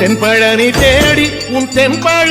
தென்பழனி தேடி உன் தென்பழ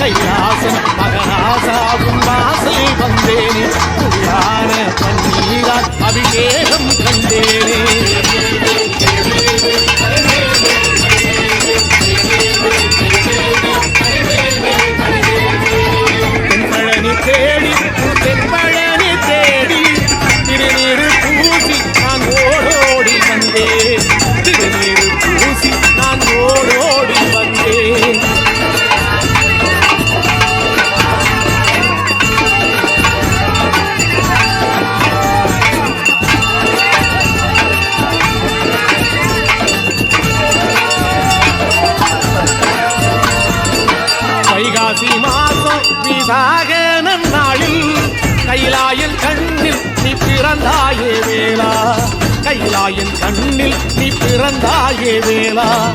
கைலாசம் மகராசாவும் உன் வாசல் வந்தேனே. புதியான பன்னீரால் அபிஷேகம் கண்டேனே. தாயின் கண்ணில் நீ பிறந்தாயே வேளா.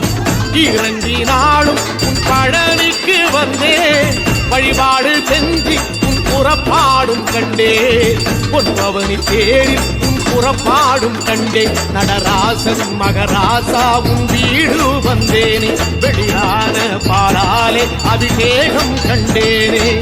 இறங்கி நாளும் உன் பழனிக்கு வந்தே. வழிபாடு செஞ்சு உன் புறப்பாடும் கண்டே. பொன்பவனி தேரில் உன் புறப்பாடும் கண்டே. நடராசன் மகராசா உன் வீடு வந்தேனே. வெளியான பாலாலே அபிஷேகம் கண்டேனே.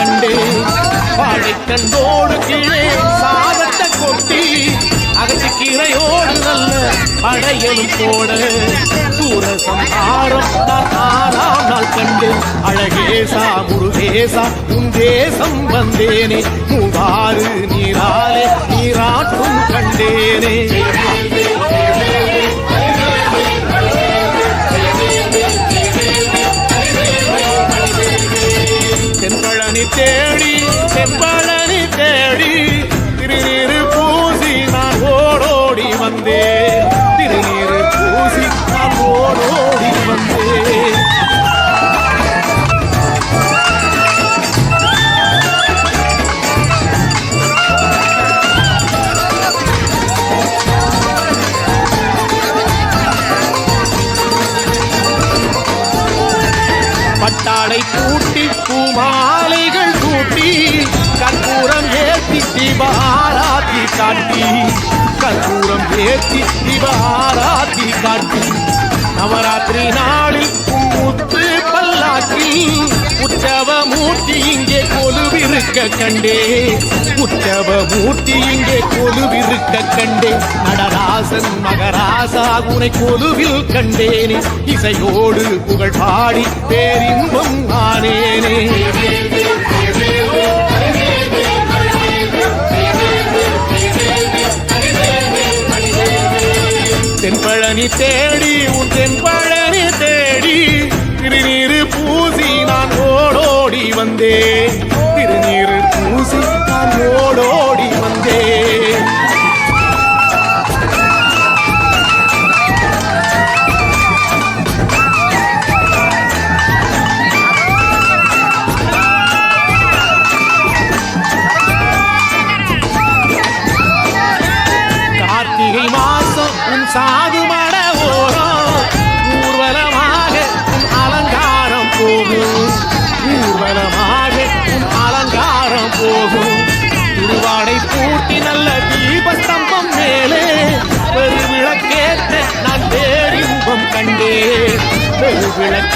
கண்டு வாழைக்கண்டோடு கீழே சாதத்தை கொட்டி அகத்து கீரையோடு நல்ல படையலும் போட. சூரசம்ஹாரம் நான் ஆறாம் நாள் கண்டு அழகேசா முருகேசா உன் தேசம் வந்தேனே. மூவாறு நீராலே நீராட்டும் கண்டேனே. தேடி செம்பா கூட்டி பூமாலைகள் கூட்டி கற்பூரம் ஏற்றி தீபாராத்தி காட்டி கற்பூரம் ஏற்றி தீபாராத்தி காட்டி. நவராத்திரி நாளில் முத்து காற்றில் உற்சவ மூர்த்தி இங்கே கொலுவிருக்க கண்டே. உற்சவ மூர்த்தி இங்கே கொலுவிருக்க கண்டே. நடராசன் மகராசா உனை கொலுவில் கண்டேனே. இசையோடு புகழ் பாடி பேரின்பம் ஆனேனே. தென்பழனி தேடி உன் தென்பழ வந்தேன்.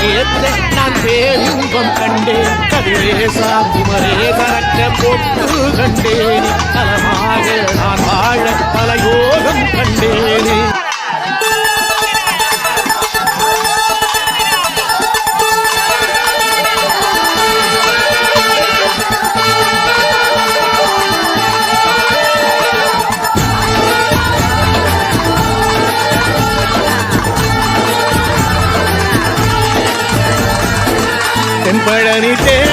பெருவிளக்கேற்ற நான் பேரின்பம் கண்டேன். கதிரேசா குமரேசரற்ற போட்டு கண்டேன். நலமாக நான் வாழ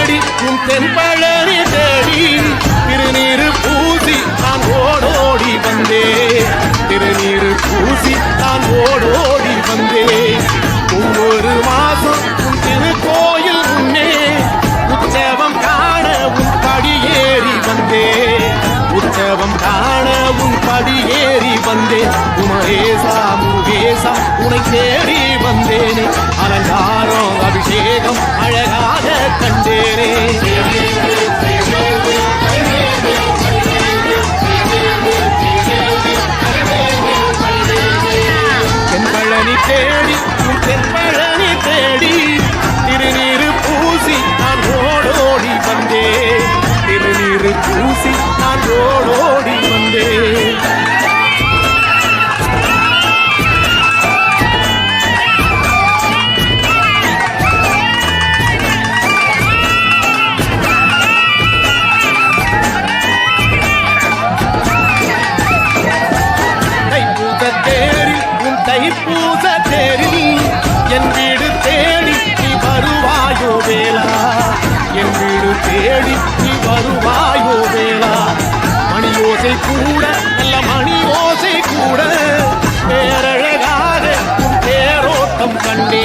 தேடி உன் தென்பழனி தேடி திருநீரு பூசி நான் ஓடோடி வந்தேன் திருநீரு பூசி நான் ஓடோடி வந்தேன் ஒவ்வொரு மாதம் உன் திருக்கோயில் முன்னே உற்சவம் காண உன் படியேறி வந்தேன் உற்சவம் காண உன் படியேறி வந்தேன் குமரேசா முகேசா உனை தேடி வந்தேனே. பூசி நான் ஓடோடி வந்தேன் ஓசை கூட நல்ல மணி ஓசை கூட. பேரழகாக உன் தேரோட்டம் கண்டே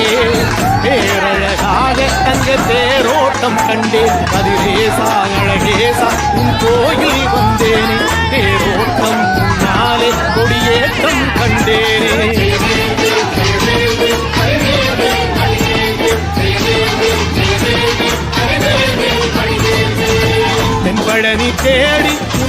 பேரழகாக தங்க தேரோட்டம் கண்டே அதிரேசா அழகேசா உன் கோயில் வந்தேனே. தேரோட்டம் முன்னாலே கொடியேற்றம் கண்டேனே. தென்பழனி தேடி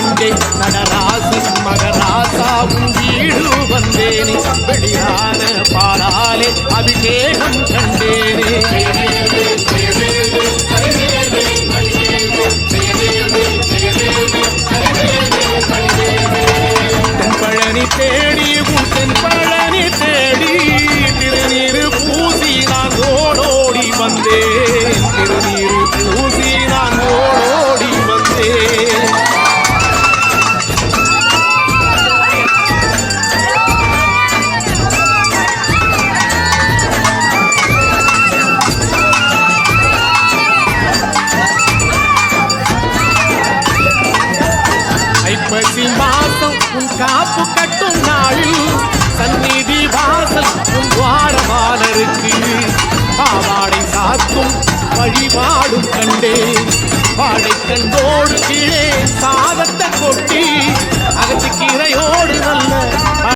கண்டே நடராசன் மகராசாவும் வீடு வந்தேனே. வெளியான பாலாலே அபிஷேகம் கண்டேனே. தென்பழனி பேர் துளசி மாசம் உன் காப்பு கட்டும் நாளில் சந்நிதி வாசல் உன் துவாரமானருக்கு. பாவாடை சாத்தும் வழிபாடும் கண்டே வாழைக்கண்டோடு கீழே